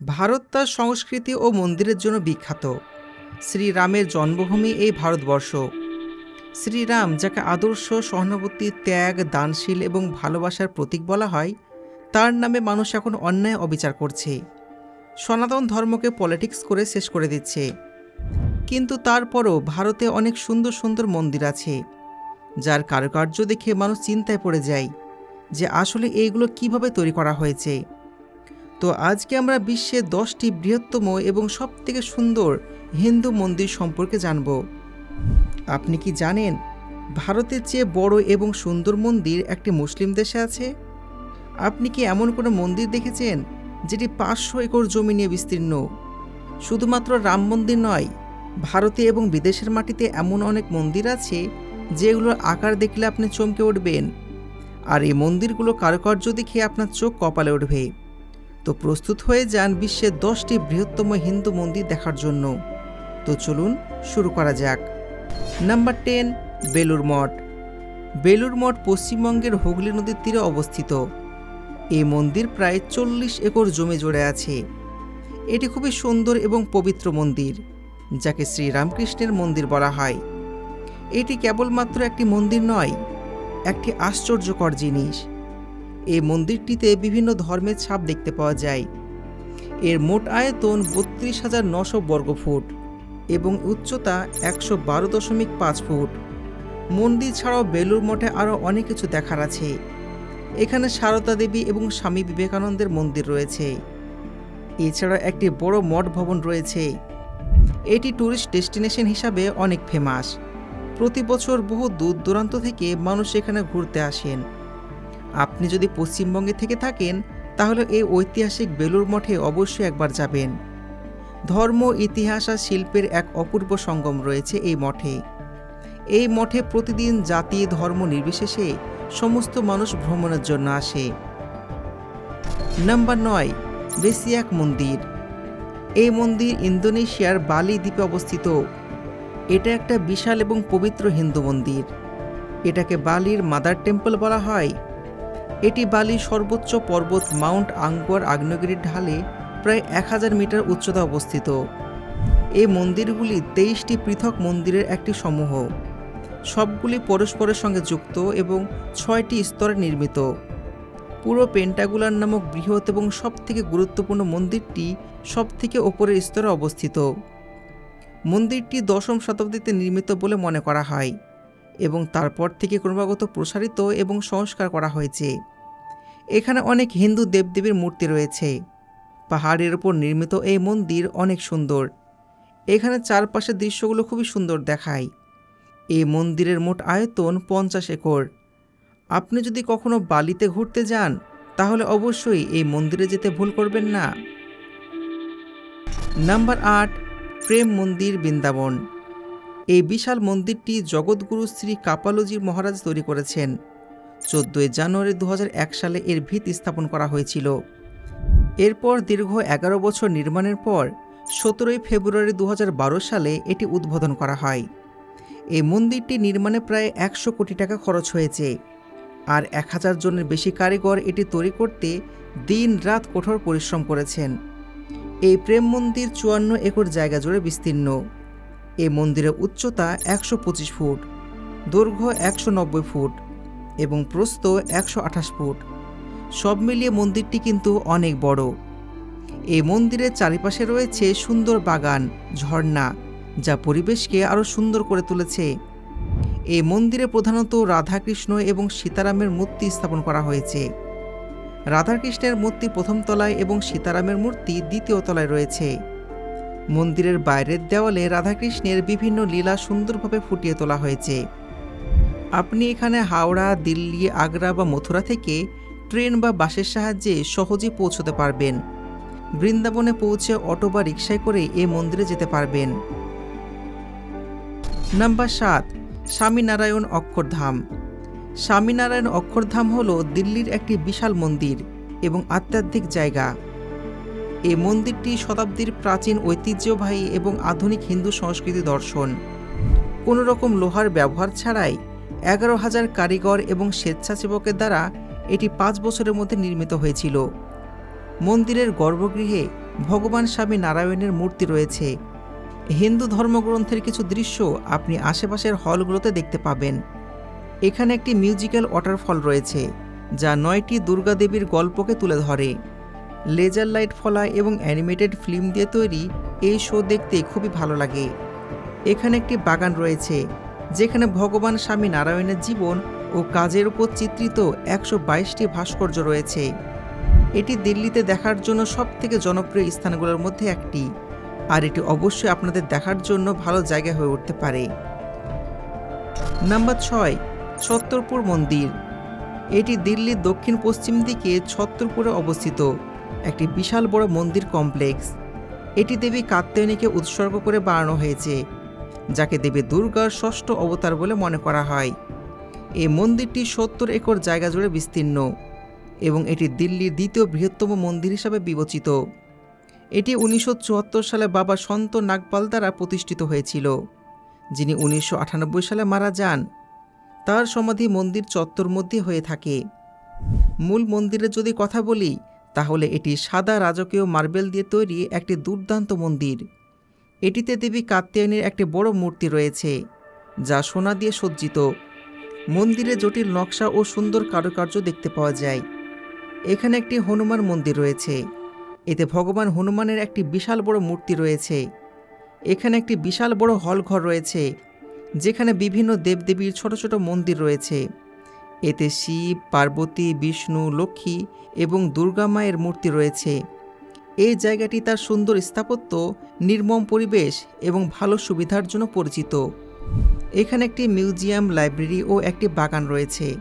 ভারত তার সংস্কৃতি ও মন্দিরের জন্য বিখ্যাত। শ্রীরামের জন্মভূমি এই ভারতবর্ষ। শ্রীরাম, যাকে আদর্শ, সহানুভূতি, ত্যাগ, দানশীল এবং ভালোবাসার প্রতীক বলা হয়, তার নামে মানুষ এখন অন্যায় অবিচার করছে। সনাতন ধর্মকে পলিটিক্স করে শেষ করে দিচ্ছে। কিন্তু তারপরও ভারতে অনেক সুন্দর সুন্দর মন্দির আছে, যার কারুকার্য দেখে মানুষ চিন্তায় পড়ে যায় যে আসলে এইগুলো কীভাবে তৈরি করা হয়েছে। তো আজকে আমরা বিশ্বের দশটি বৃহত্তম এবং সবথেকে সুন্দর হিন্দু মন্দির সম্পর্কে জানব। আপনি কি জানেন ভারতের চেয়ে বড় এবং সুন্দর মন্দির একটি মুসলিম দেশে আছে? আপনি কি এমন কোনো মন্দির দেখেছেন যেটি পাঁচশো একর জমি নিয়ে বিস্তীর্ণ? শুধুমাত্র রাম মন্দির নয়, ভারতে এবং বিদেশের মাটিতে এমন অনেক মন্দির আছে যেগুলোর আকার দেখলে আপনি চমকে উঠবেন। আর এই মন্দিরগুলো কারুকার্য দেখে আপনার চোখ কপালে উঠবে। তো প্রস্তুত হয়ে যান বিশ্বের দশটি বৃহত্তম হিন্দু মন্দির দেখার জন্য। তো চলুন শুরু করা যাক। Number ten Belur Math. Belur Math পশ্চিমবঙ্গের হুগলি নদীর তীরে অবস্থিত। এই মন্দির প্রায় চল্লিশ একর জমি জুড়ে আছে। এটি খুবই সুন্দর এবং পবিত্র মন্দির, যাকে শ্রীরামকৃষ্ণের মন্দির বলা হয়। এটি কেবলমাত্র একটি মন্দির নয়, একটি আশ্চর্যকর জিনিস। এই মন্দিরটিতে বিভিন্ন ধর্মের ছাপ দেখতে পাওয়া যায়। এর মোট আয়তন বত্রিশ হাজার নশো বর্গফুট এবং উচ্চতা একশো বারো দশমিক পাঁচ ফুট। মন্দির ছাড়াও বেলুর মঠে আরও অনেক কিছু দেখার আছে। এখানে সারদা দেবী এবং স্বামী বিবেকানন্দের মন্দির রয়েছে। এছাড়া একটি বড় মঠ ভবন রয়েছে। এটি ট্যুরিস্ট ডেস্টিনেশন হিসাবে অনেক ফেমাস প্রতি বছর বহু দূর দূরান্ত থেকে মানুষ এখানে ঘুরতে আসেন। আপনি যদি পশ্চিমবঙ্গে থেকে থাকেন, তাহলে এই ঐতিহাসিক বেলুর মঠে অবশ্যই একবার যাবেন। ধর্ম, ইতিহাস আর শিল্পের এক অপূর্ব সঙ্গম রয়েছে এই মঠে। এই মঠে প্রতিদিন জাতি, ধর্ম নির্বিশেষে সমস্ত মানুষ ভ্রমণের জন্য আসে। নাম্বার নয় বেসিয়াক মন্দির। এই মন্দির ইন্দোনেশিয়ার বালি দ্বীপে অবস্থিত। এটা একটা বিশাল এবং পবিত্র হিন্দু মন্দির। এটাকে বালির মাদার টেম্পল বলা হয়। এটি বালির সর্বোচ্চ পর্বত মাউন্ট আঙ্গুয়ার আগ্নেয়গিরির ঢালে প্রায় এক হাজার মিটার উচ্চতা অবস্থিত। এই মন্দিরগুলি তেইশটি পৃথক মন্দিরের একটি সমূহ। সবগুলি পরস্পরের সঙ্গে যুক্ত এবং ছয়টি স্তরে নির্মিত। পুরো পেন্টাগুলার নামক বৃহৎ এবং সবথেকে গুরুত্বপূর্ণ মন্দিরটি সবথেকে ওপরের স্তরে অবস্থিত। মন্দিরটি দশম শতাব্দীতে নির্মিত বলে মনে করা হয়। এবং তারপর থেকে ক্রমাগত প্রসারিত এবং সংস্কার করা হয়েছে। এখানে অনেক হিন্দু দেবদেবীর মূর্তি রয়েছে। পাহাড়ের ওপর নির্মিত এই মন্দির অনেক সুন্দর। এখানে চারপাশের দৃশ্যগুলো খুবই সুন্দর দেখায়। এই মন্দিরের মোট আয়তন পঞ্চাশ একর। আপনি যদি কখনো বালিতে ঘুরতে যান, তাহলে অবশ্যই এই মন্দিরে যেতে ভুল করবেন না। নাম্বার আট, প্রেম মন্দির বৃন্দাবন। এই বিশাল মন্দিরটি জগৎগুরু শ্রী কাপালজি মহারাজ তৈরি করেছেন। চোদ্দোই জানুয়ারি দু হাজার এক সালে এর ভিত স্থাপন করা হয়েছিল। এরপর দীর্ঘ এগারো বছর নির্মাণের পর সতেরোই ফেব্রুয়ারি দু হাজার বারো সালে এটি উদ্বোধন করা হয়। এই মন্দিরটি নির্মাণে প্রায় একশো কোটি টাকা খরচ হয়েছে। আর এক হাজার জনের বেশি কারিগর এটি তৈরি করতে দিন রাত কঠোর পরিশ্রম করেছেন। এই প্রেম মন্দির চুয়ান্ন একর জায়গা জুড়ে বিস্তীর্ণ। এই মন্দিরের উচ্চতা একশো পঁচিশ ফুট, দৈর্ঘ্য একশো নব্বই ফুট এবং প্রস্থ একশো আঠাশ ফুট। সব মিলিয়ে মন্দিরটি কিন্তু অনেক বড়। এই মন্দিরের চারিপাশে রয়েছে সুন্দর বাগান, ঝর্ণা, যা পরিবেশকে আরও সুন্দর করে তুলেছে। এই মন্দিরে প্রধানত রাধাকৃষ্ণ এবং সীতারামের মূর্তি স্থাপন করা হয়েছে। রাধাকৃষ্ণের মূর্তি প্রথম তলায় এবং সীতারামের মূর্তি দ্বিতীয় তলায় রয়েছে। মন্দিরের বাইরের দেওয়ালে রাধাকৃষ্ণের বিভিন্ন লীলা সুন্দরভাবে ফুটিয়ে তোলা হয়েছে। আপনি এখানে হাওড়া, দিল্লি, আগ্রা বা মথুরা থেকে ট্রেন বা বাসের সাহায্যে সহজেই পৌঁছতে পারবেন। বৃন্দাবনে পৌঁছে অটো বা রিক্সায় করে এ মন্দিরে যেতে পারবেন। নাম্বার সাত, স্বামীনারায়ণ অক্ষরধাম স্বামীনারায়ণ অক্ষরধাম হল দিল্লির একটি বিশাল মন্দির এবং আধ্যাত্মিক জায়গা। এই মন্দিরটি শতাব্দীর প্রাচীন ঐতিহ্যবাহী এবং আধুনিক হিন্দু সংস্কৃতি দর্শন। কোনো রকম লোহার ব্যবহার ছাড়াই এগারো হাজার কারিগর এবং স্বেচ্ছাসেবকের দ্বারা এটি পাঁচ বছরের মধ্যে নির্মিত হয়েছিল। মন্দিরের গর্ভগৃহে ভগবান স্বামী নারায়ণের মূর্তি রয়েছে। হিন্দু ধর্মগ্রন্থের কিছু দৃশ্য আপনি আশেপাশের হলগুলোতে দেখতে পাবেন। এখানে একটি মিউজিক্যাল ওয়াটারফল রয়েছে, যা নয়টি দুর্গা দেবীর গল্পকে তুলে ধরে। লেজার লাইট ফলা এবং অ্যানিমেটেড ফিল্ম দিয়ে তৈরি এই শো দেখতে খুবই ভালো লাগে। এখানে একটি বাগান রয়েছে, যেখানে ভগবান স্বামী নারায়ণের জীবন ও কাজের উপর চিত্রিত একশো বাইশটি ভাস্কর্য রয়েছে। এটি দিল্লিতে দেখার জন্য সবথেকে জনপ্রিয় স্থানগুলোর মধ্যে একটি। আর এটি অবশ্যই আপনাদের দেখার জন্য ভালো জায়গা হয়ে উঠতে পারে। নাম্বার ছয়, ছত্তরপুর মন্দির। এটি দিল্লির দক্ষিণ পশ্চিম দিকে ছত্তরপুরে অবস্থিত। একটি বিশাল বড় মন্দির কমপ্লেক্স। এটি দেবী কাত্যায়নীকে উৎসর্গ করে বানানো হয়েছে, যাকে দেবী দুর্গার ষষ্ঠ অবতার বলে মনে করা হয়। এই মন্দিরটি সত্তর একর জায়গা জুড়ে বিস্তীর্ণ এবং এটি দিল্লির দ্বিতীয় বৃহত্তম মন্দির হিসাবে বিবেচিত। এটি উনিশশো চুয়াত্তর সালে বাবা সন্ত নাগপাল দ্বারা প্রতিষ্ঠিত হয়েছিল, যিনি উনিশশো আটানব্বই সালে মারা যান। তার সমাধি মন্দির চত্বর মধ্যে হয়ে থাকে। মূল মন্দিরের যদি কথা বলি তাহলে এটি সাদা রাজকীয় মার্বেল দিয়ে তৈরি একটি দুর্দান্ত মন্দির। এটিতে দেবী কাত্যায়নীর একটি বড় মূর্তি রয়েছে, যা সোনা দিয়ে সজ্জিত। মন্দিরে জটিল নকশা ও সুন্দর কারুকার্য দেখতে পাওয়া যায়। এখানে একটি হনুমান মন্দির রয়েছে। এতে ভগবান হনুমানের একটি বিশাল বড় মূর্তি রয়েছে। এখানে একটি বিশাল বড় হলঘর রয়েছে, যেখানে বিভিন্ন দেবদেবীর ছোট ছোট মন্দির রয়েছে। এতে শিব, পার্বতী, বিষ্ণু, লক্ষ্মী এবং দুর্গা মায়ের মূর্তি রয়েছে। এই জায়গাটি তার সুন্দর স্থাপত্য, নির্মম পরিবেশ এবং ভালো সুবিধার জন্য পরিচিত। এখানে একটি মিউজিয়াম, লাইব্রেরি ও একটি বাগান রয়েছে।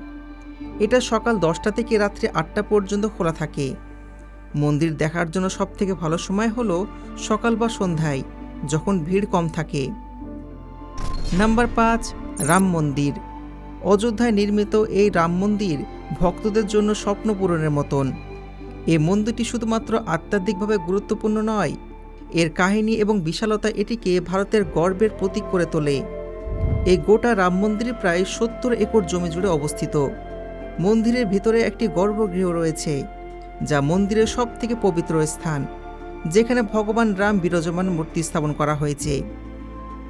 এটা সকাল দশটা থেকে রাত্রি আটটা পর্যন্ত খোলা থাকে। মন্দির দেখার জন্য সবথেকে ভালো সময় হলো সকাল বা সন্ধ্যায়, যখন ভিড় কম থাকে। নাম্বার পাঁচ, রাম মন্দির। অযোধ্যায় নির্মিত এই রাম মন্দির ভক্তদের জন্য স্বপ্ন পূরণের মতন। এই মন্দিরটি শুধুমাত্র আধ্যাত্মিকভাবে গুরুত্বপূর্ণ নয়, এর কাহিনী এবং বিশালতা এটিকে ভারতের গর্বের প্রতীক করে তোলে। এই গোটা রাম মন্দির প্রায় সত্তর একর জমি জুড়ে অবস্থিত। মন্দিরের ভিতরে একটি গর্ভগৃহ রয়েছে, যা মন্দিরের সব থেকে পবিত্র স্থান, যেখানে ভগবান রাম বিরাজমান মূর্তি স্থাপন করা হয়েছে।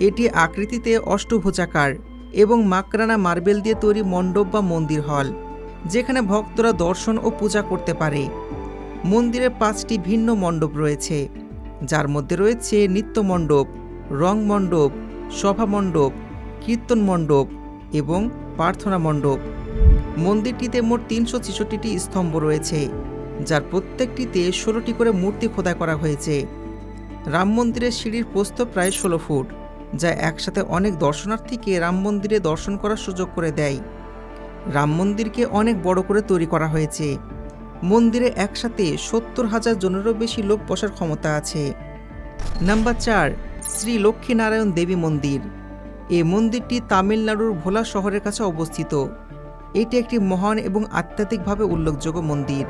এটি আকৃতিতে অষ্টভুজাকার। এবং মাকরানা মার্বেল দিয়ে তৈরি মণ্ডপ বা মন্দির হল, যেখানে ভক্তরা দর্শন ও পূজা করতে পারে। মন্দিরে পাঁচটি ভিন্ন মণ্ডপ রয়েছে, যার মধ্যে রয়েছে নৃত্য মণ্ডপ, রং মণ্ডপ, সভা মণ্ডপ, কীর্তন মণ্ডপ এবং প্রার্থনা মণ্ডপ। মন্দিরটিতে মোট তিনশো ছেষট্টিটি স্তম্ভ রয়েছে, যার প্রত্যেকটিতে ষোলোটি করে মূর্তি খোদাই করা হয়েছে। রাম মন্দিরের সিঁড়ির প্রস্থ প্রায় ষোলো ফুট। যা একসাথে অনেক দর্শনার্থীকে রাম মন্দিরে দর্শন করার সুযোগ করে দেয়। রাম মন্দিরকে অনেক বড় করে তৈরি করা হয়েছে। মন্দিরে একসাথে সত্তর হাজার জনেরও বেশি লোক বসার ক্ষমতা আছে। নাম্বার চার, শ্রী লক্ষ্মীনারায়ণ দেবী মন্দির। এই মন্দিরটি তামিলনাড়ুর ভোলা শহরের কাছে অবস্থিত। এটি একটি মহান এবং আধ্যাত্মিকভাবে উল্লেখযোগ্য মন্দির।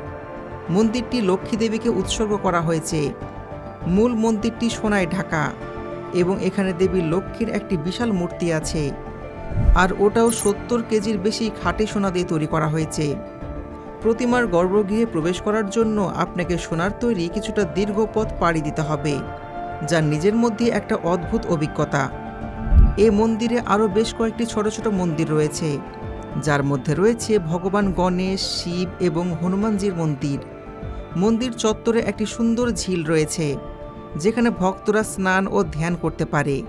মন্দিরটি লক্ষ্মী দেবীকে উৎসর্গ করা হয়েছে। মূল মন্দিরটি সোনায় ঢাকা। এবং এখানে দেবী লক্ষ্মীর একটি বিশাল মূর্তি আছে। আর ওটাও সত্তর কেজির বেশি খাঁটি সোনা দিয়ে তৈরি করা হয়েছে। প্রতিমার গর্ভগৃহে প্রবেশ করার জন্য আপনাকে সোনার তৈরি কিছুটা দীর্ঘ পথ পাড়ি দিতে হবে, যা নিজের মধ্যে একটা অদ্ভুত অভিজ্ঞতা। এই মন্দিরে আরও বেশ কয়েকটি ছোট ছোট মন্দির রয়েছে, যার মধ্যে রয়েছে ভগবান গণেশ, শিব এবং হনুমানজির মন্দির। মন্দির চত্বরে একটি সুন্দর ঝিল রয়েছে যেখানে ভক্তরা স্নান ও ধ্যান করতে পারে।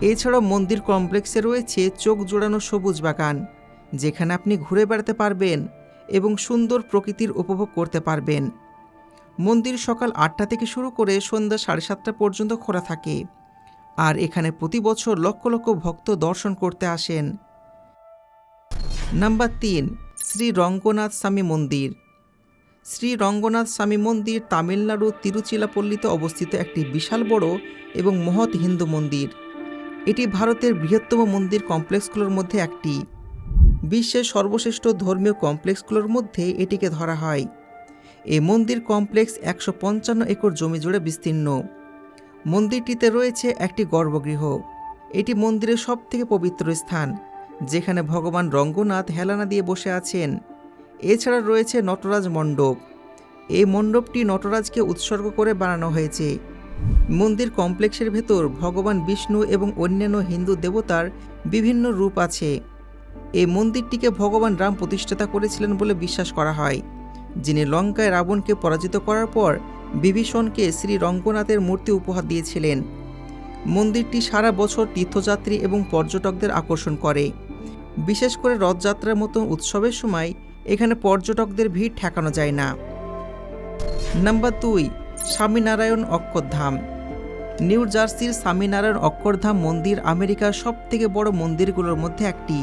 এছাড়াও মন্দির কমপ্লেক্সে রয়েছে চোখ জোড়ানো সবুজ বাগান, যেখানে আপনি ঘুরে বেড়াতে পারবেন এবং সুন্দর প্রকৃতির উপভোগ করতে পারবেন। মন্দির সকাল আটটা থেকে শুরু করে সন্ধ্যা সাড়ে সাতটা পর্যন্ত খোলা থাকে। আর এখানে প্রতি বছর লক্ষ লক্ষ ভক্ত দর্শন করতে আসেন। নাম্বার তিন, শ্রী রঙ্গনাথ স্বামী মন্দির। শ্রী রঙ্গনাথ স্বামী মন্দির তামিলনাড়ু তিরুচিলাপল্লীতে অবস্থিত একটি বিশাল বড় এবং মহৎ হিন্দু মন্দির। এটি ভারতের বৃহত্তম মন্দির কমপ্লেক্সগুলোর মধ্যে একটি। বিশ্বের সর্বশ্রেষ্ঠ ধর্মীয় কমপ্লেক্সগুলোর মধ্যে এটিকে ধরা হয়। এই মন্দির কমপ্লেক্স একশো পঞ্চান্ন একর জমি জুড়ে বিস্তীর্ণ। মন্দিরটিতে রয়েছে একটি গর্ভগৃহ। এটি মন্দিরের সবথেকে পবিত্র স্থান, যেখানে ভগবান রঙ্গনাথ হেলানা দিয়ে বসে আছেন। এছাড়া রয়েছে নটরাজ মণ্ডপ। এই মণ্ডপটি নটরাজকে উৎসর্গ করে বানানো হয়েছে। মন্দির কমপ্লেক্সের ভেতর ভগবান বিষ্ণু এবং অন্যান্য হিন্দু দেবতার বিভিন্ন রূপ আছে। এই মন্দিরটিকে ভগবান রাম প্রতিষ্ঠাতা করেছিলেন বলে বিশ্বাস করা হয়, যিনি লঙ্কায় রাবণকে পরাজিত করার পর বিভীষণকে শ্রী রঙ্গনাথের মূর্তি উপহার দিয়েছিলেন। মন্দিরটি সারা বছর তীর্থযাত্রী এবং পর্যটকদের আকর্ষণ করে। বিশেষ করে রথযাত্রার মতো উৎসবের সময় এখানে পর্যটকদের ভিড় ঠেকানো যায় না। নাম্বার দুই, স্বামীনারায়ণ অক্ষরধাম নিউ জার্সির স্বামীনারায়ণ অক্ষরধাম মন্দির আমেরিকার সবথেকে বড় মন্দিরগুলোর মধ্যে একটি।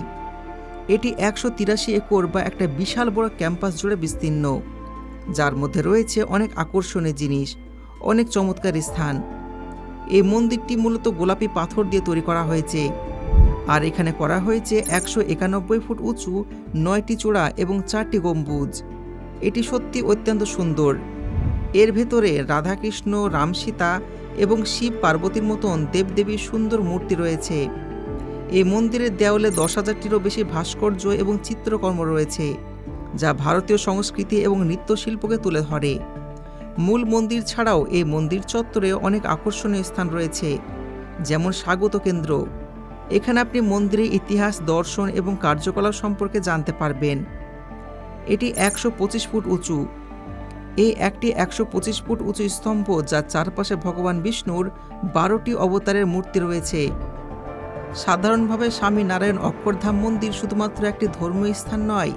এটি একশো তিরাশি একর বা একটা বিশাল বড় ক্যাম্পাস জুড়ে বিস্তীর্ণ। যার মধ্যে রয়েছে অনেক আকর্ষণীয় জিনিস, অনেক চমৎকার স্থান। এই মন্দিরটি মূলত গোলাপি পাথর দিয়ে তৈরি করা হয়েছে। আর এখানে করা হয়েছে একশো একানব্বই ফুট উঁচু, নয়টি চূড়া এবং চারটি গম্বুজ। এটি সত্যি অত্যন্ত সুন্দর। এর ভেতরে রাধাকৃষ্ণ, রামসীতা এবং শিব পার্বতীর মতন দেবদেবীর সুন্দর মূর্তি রয়েছে। এই মন্দিরের দেওয়ালে দশ হাজারটিরও বেশি ভাস্কর্য এবং চিত্রকর্ম রয়েছে, যা ভারতীয় সংস্কৃতি এবং নৃত্যশিল্পকে তুলে ধরে। মূল মন্দির ছাড়াও এই মন্দির চত্বরে অনেক আকর্ষণীয় স্থান রয়েছে, যেমন স্বাগত কেন্দ্র। এখানে আপনি মন্দিরের ইতিহাস, দর্শন এবং কার্যকলাপ সম্পর্কে জানতে পারবেন। এটি একশো পঁচিশ ফুট উঁচু। এই একটি একশো পঁচিশ ফুট উঁচু স্তম্ভ যার চারপাশে ভগবান বিষ্ণুর বারোটি অবতারের মূর্তি রয়েছে। সাধারণভাবে স্বামী নারায়ণ অক্ষরধাম মন্দির শুধুমাত্র একটি ধর্মীয় স্থান নয়,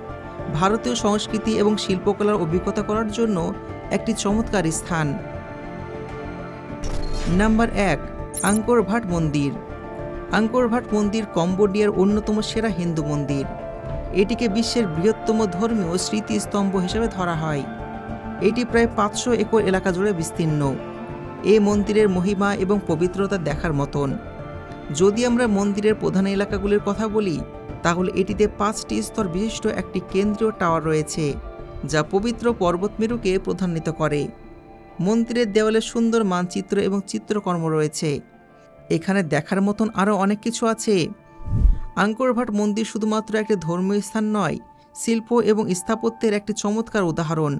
ভারতীয় সংস্কৃতি এবং শিল্পকলার অভিজ্ঞতা করার জন্য একটি চমৎকার স্থান। নাম্বার এক, আঙ্কর ভাট মন্দির। আঙ্কর ভাট মন্দির কম্বোডিয়ার অন্যতম সেরা হিন্দু মন্দির। এটিকে বিশ্বের বৃহত্তম ধর্মীয় স্মৃতিস্তম্ভ হিসেবে ধরা হয়। এটি প্রায় পাঁচশো একর এলাকা জুড়ে বিস্তীর্ণ। এ মন্দিরের মহিমা এবং পবিত্রতা দেখার মতন। যদি আমরা মন্দিরের প্রধান এলাকাগুলির কথা বলি, তাহলে এটিতে পাঁচটি স্তর বিশিষ্ট একটি কেন্দ্রীয় টাওয়ার রয়েছে, যা পবিত্র পর্বতমেরুকে প্রধান্বিত করে। মন্দিরের দেওয়ালে সুন্দর মানচিত্র এবং চিত্রকর্ম রয়েছে। এখানে দেখার মতন আরও অনেক কিছু আছে। আঙ্করভাট মন্দির শুধুমাত্র একটি ধর্মীয় স্থান নয়, শিল্প এবং স্থাপত্যের একটি চমৎকার উদাহরণ।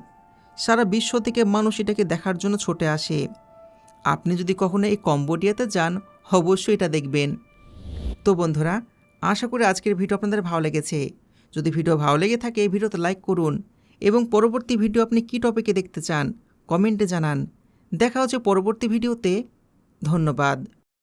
সারা বিশ্ব থেকে মানুষ এটাকে দেখার জন্য ছুটে আসে। আপনি যদি কখনো এই কম্বোডিয়াতে যান, অবশ্যই এটা দেখবেন। তো বন্ধুরা, আশা করি আজকের ভিডিও আপনাদের ভালো লেগেছে। যদি ভিডিও ভালো লেগে থাকে, এই ভিডিওতে লাইক করুন এবং পরবর্তী ভিডিও আপনি কী টপিকে দেখতে চান, কমেন্টে জানান। দেখা হচ্ছে পরবর্তী ভিডিওতে। ধন্যবাদ।